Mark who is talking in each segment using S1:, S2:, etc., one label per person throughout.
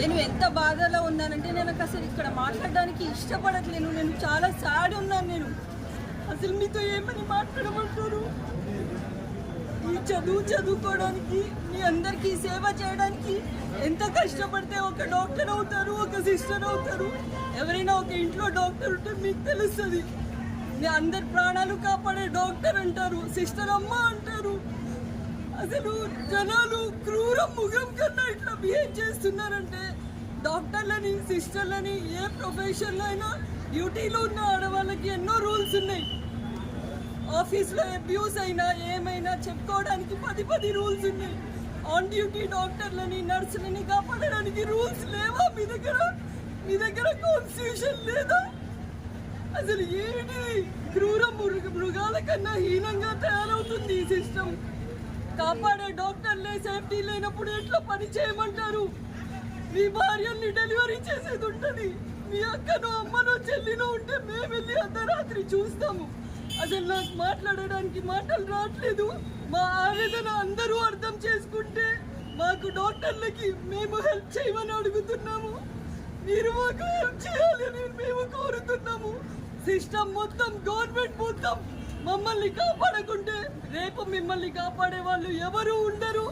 S1: నేను ఎంత బాధలో ఉన్నానంటే నేను అసలు ఇక్కడ మాట్లాడడానికి ఇష్టపడట్లేను. నేను చాలా సాడ్ ఉన్నాను నేను. అసలు మీతో ఏమని మాట్లాడమంటారు? ఈ చదువు చదువుకోవడానికి మీ అందరికీ సేవ చేయడానికి ఎంత కష్టపడితే ఒక డాక్టర్ అవుతారు ఒక సిస్టర్ అవుతారు. ఎవరైనా ఒక ఇంట్లో డాక్టర్ ఉంటే మీకు తెలుస్తుంది. అందరి ప్రాణాలు కాపాడే డాక్టర్ అంటారు సిస్టర్ అమ్మ అంటారు. అసలు జనాలు క్రూర ముఖం కన్నా ఇట్లా బిహేవ్ చేస్తున్నారంటే డాక్టర్లని సిస్టర్లని ఏ ప్రొఫెషన్లో అయినా డ్యూటీలో ఉన్న ఆడవాళ్ళకి ఎన్నో రూల్స్ ఉన్నాయి. ఆఫీస్లో అబ్యూస్ అయినా ఏమైనా చెప్పుకోవడానికి పది పది రూల్స్ ఉన్నాయి. ఆన్ డ్యూటీ డాక్టర్లని నర్సులని కాపాడడానికి రూల్స్ లేవా? మీ దగ్గర? మీ దగ్గర కాన్స్టిట్యూషన్ లేదా? అసలు ఏంటి క్రూర మృగ మృగాల కన్నా హీనంగా తయారవుతుంది ఈ సిస్టమ్ కాపాడే డాక్టర్లే సేఫ్టీ లేనప్పుడు ఎట్లా పని చేయమంటారు? మీ భార్యల్ని డెలివరీ చేసేది ఉంటుంది. మీ అక్కను అమ్మను చెల్లినో ఉంటే మేము వెళ్ళి అర్ధరాత్రి చూస్తాము. అసలు నాకు మాట్లాడడానికి మాటలు రావట్లేదు. మా ఆవేదన అందరూ అర్థం చేసుకుంటే మాకు డాక్టర్లకి మేము హెల్ప్ చేయమని అడుగుతున్నాము. మీరు మాకు హెల్ప్ చేయాలని మేము కోరుతున్నాము. సిస్టమ్ మొత్తం గవర్నమెంట్ మొత్తం మమ్మల్ని కాపాడకుంటే రేపు మిమ్మల్ని కాపాడే వాళ్ళు ఎవరు ఉండరు.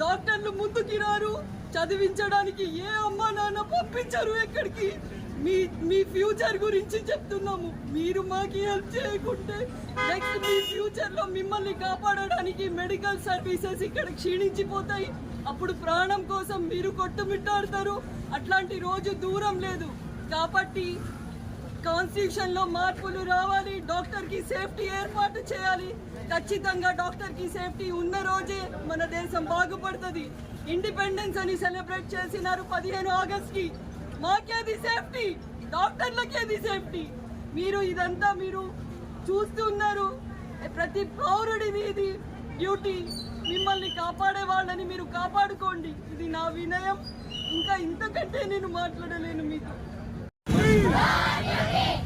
S1: డాక్టర్లు ముందుకి రారు. చదివించడానికి ఏ అమ్మా నాన్న పంపించరు ఎక్కడికి? మీ మీ ఫ్యూచర్ గురించి చెప్తున్నాము. మీరు మాకు హెల్ప్ చేయకుంటే నెక్స్ట్ మీ ఫ్యూచర్లో మిమ్మల్ని కాపాడడానికి మెడికల్ సర్వీసెస్ ఇక్కడ క్షీణించిపోతాయి. అప్పుడు ప్రాణం కోసం మీరు కొట్టుమిట్టాడతారు. అట్లాంటి రోజు దూరం లేదు. కాబట్టి కాన్స్టిట్యూషన్లో మార్పులు రావాలి డాక్టర్కి సేఫ్టీ ఏర్పాటు చేయాలి. ఖచ్చితంగా డాక్టర్కి సేఫ్టీ ఉన్న రోజే మన దేశం బాగుపడుతుంది. ఇండిపెండెన్స్ అని సెలబ్రేట్ చేసినారు పదిహేను ఆగస్ట్కి మాకేది సేఫ్టీ? డాక్టర్లకేది సేఫ్టీ? మీరు ఇదంతా మీరు చూస్తున్నారు. ప్రతి పౌరుడిది ఇది డ్యూటీ మిమ్మల్ని కాపాడే వాళ్ళని మీరు కాపాడుకోండి. ఇది నా వినయం. ఇంకా ఇంతకంటే నేను మాట్లాడలేను మీకు.
S2: Bye,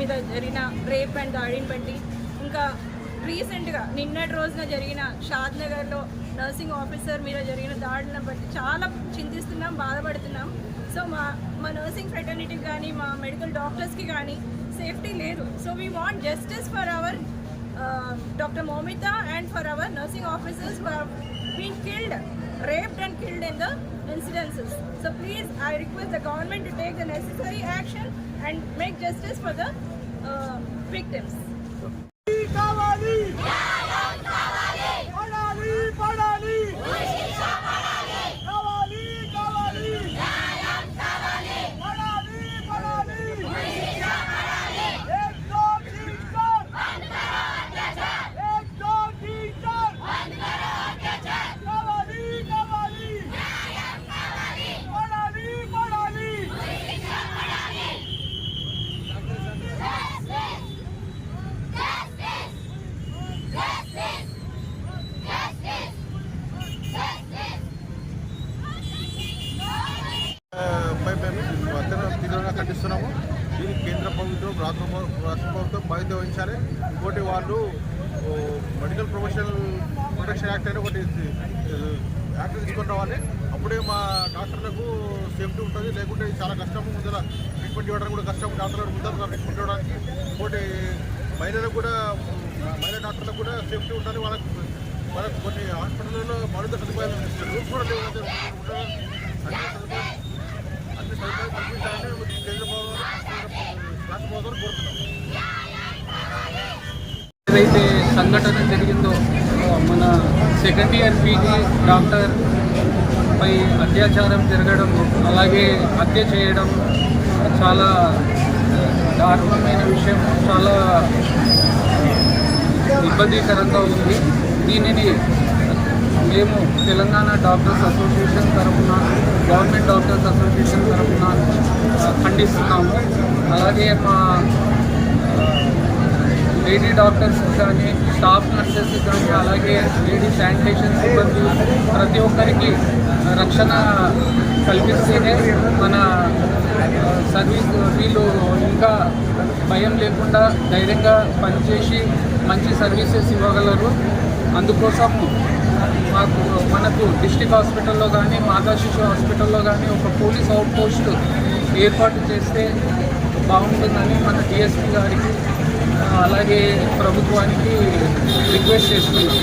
S2: మీద జరిగిన రేప్ అండ్ దాడిని బట్టి ఇంకా రీసెంట్గా నిన్నటి రోజున జరిగిన షాద్ నగర్లో నర్సింగ్ ఆఫీసర్ మీద జరిగిన దాడులను బట్టి చాలా చింతిస్తున్నాం బాధపడుతున్నాం. సో మా మా నర్సింగ్ ఫ్రెటర్నిటీకి కానీ మా మెడికల్ డాక్టర్స్కి కానీ సేఫ్టీ లేదు. So we want justice for our doctor Moumita and for our nursing officers been killed raped and killed in the incidences. So please, I request the government to take the necessary action and make justice for the uh, victims.
S3: ఖండిస్తున్నాము. దీనికి కేంద్ర ప్రభుత్వం రాష్ట్ర రాష్ట్ర ప్రభుత్వం బాధ్యత వహించాలి ఇంకోటి వాళ్ళు మెడికల్ ప్రొఫెషనల్ ప్రొటెక్షన్ యాక్ట్ అని ఒకటి యాక్ట్ తీసుకుని రావాలి. అప్పుడే మా డాక్టర్లకు సేఫ్టీ ఉంటుంది. లేకుంటే చాలా కష్టం ముందర ట్రీట్మెంట్ ఇవ్వడానికి కూడా కష్టం. డాక్టర్లకు ముందర ట్రీట్మెంట్ ఇవ్వడానికి ఇంకోటి మహిళలకు కూడా మహిళా డాక్టర్లకు కూడా సేఫ్టీ ఉండాలి. వాళ్ళకి వాళ్ళకి కొన్ని హాస్పిటల్లో మరింత సదుపాయాలు అందిస్తారు రూల్స్ కూడా లేవు అంటే అన్ని సదుపాయాలు
S4: ఏదైతే సంఘటన జరిగిందో మన సెకండ్ ఇయర్ పీజీ డాక్టర్ పై అత్యాచారం జరగడం అలాగే హత్య చేయడం చాలా దారుణమైన విషయం చాలా ఇబ్బందికరంగా ఉంది. దీనిని మేము తెలంగాణ డాక్టర్స్ అసోసియేషన్ తరఫున గవర్నమెంట్ డాక్టర్స్ అసోసియేషన్ తరఫున ఖండిస్తున్నాము. అలాగే మా లేడీ డాక్టర్స్ కానీ స్టాఫ్ నర్సెస్ కానీ అలాగే లేడీ శానిటేషన్ సిబ్బంది ప్రతి ఒక్కరికి రక్షణ కల్పిస్తేనే మన సర్వీస్ వీళ్ళు ఇంకా భయం లేకుండా ధైర్యంగా పనిచేసి మంచి సర్వీసెస్ ఇవ్వగలరు. అందుకోసం మాకు మనకు డిస్టిక్ హాస్పిటల్లో కానీ మాతా శిశు హాస్పిటల్లో కానీ ఒక పోలీస్ అవుట్ పోస్ట్ ఏర్పాటు చేస్తే బాగుంటుందని మన డిఎస్పీ గారికి అలాగే ప్రభుత్వానికి రిక్వెస్ట్ చేస్తున్నాం.